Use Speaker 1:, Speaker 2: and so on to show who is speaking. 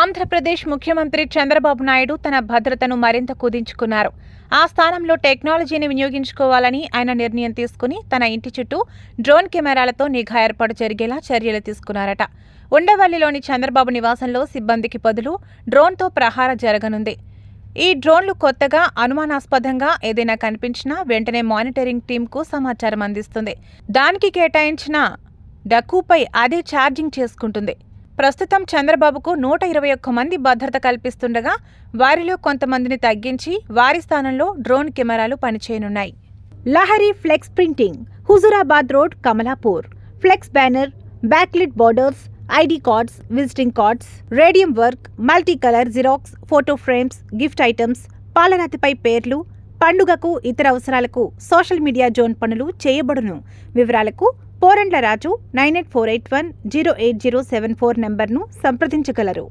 Speaker 1: ఆంధ్రప్రదేశ్ ముఖ్యమంత్రి చంద్రబాబు నాయుడు తన భద్రతను మరింత కుదించుకున్నారు. ఆ స్థానంలో టెక్నాలజీని వినియోగించుకోవాలని ఆయన నిర్ణయం తీసుకుని తన ఇంటి చుట్టూ డ్రోన్ కెమెరాలతో నిఘా ఏర్పాటు జరిగేలా చర్యలు తీసుకున్నారట. ఉండవల్లిలోని చంద్రబాబు నివాసంలో సిబ్బందికి బదులు డ్రోన్తో ప్రహార జరగనుంది. ఈ డ్రోన్లు కొత్తగా అనుమానాస్పదంగా ఏదైనా కనిపించినా వెంటనే మానిటరింగ్ టీంకు సమాచారం అందిస్తుంది. దానికి కేటాయించిన డక్కుపై అదే ఛార్జింగ్ చేసుకుంటుంది. ప్రస్తుతం చంద్రబాబుకు నూట ఇరవై ఒక్క మంది భద్రత కల్పిస్తుండగా వారిలో కొంతమందిని తగ్గించి వారి స్థానంలో డ్రోన్ కెమెరాలు పనిచేయనున్నాయి.
Speaker 2: Lahari flex printing Huzurabad road Kamalapur. Flex banner backlit borders ID cards visiting cards radium work multi colour xerox photo frames gift items పాలరాతిపై పేర్లు పండుగకు ఇతర అవసరాలకు సోషల్ మీడియా జోన్ పనులు చేయబడును. వివరాలకు Porandla Raju nine eight four eight one zero eight zero seven four నంబర్ను సంప్రదించగలరు.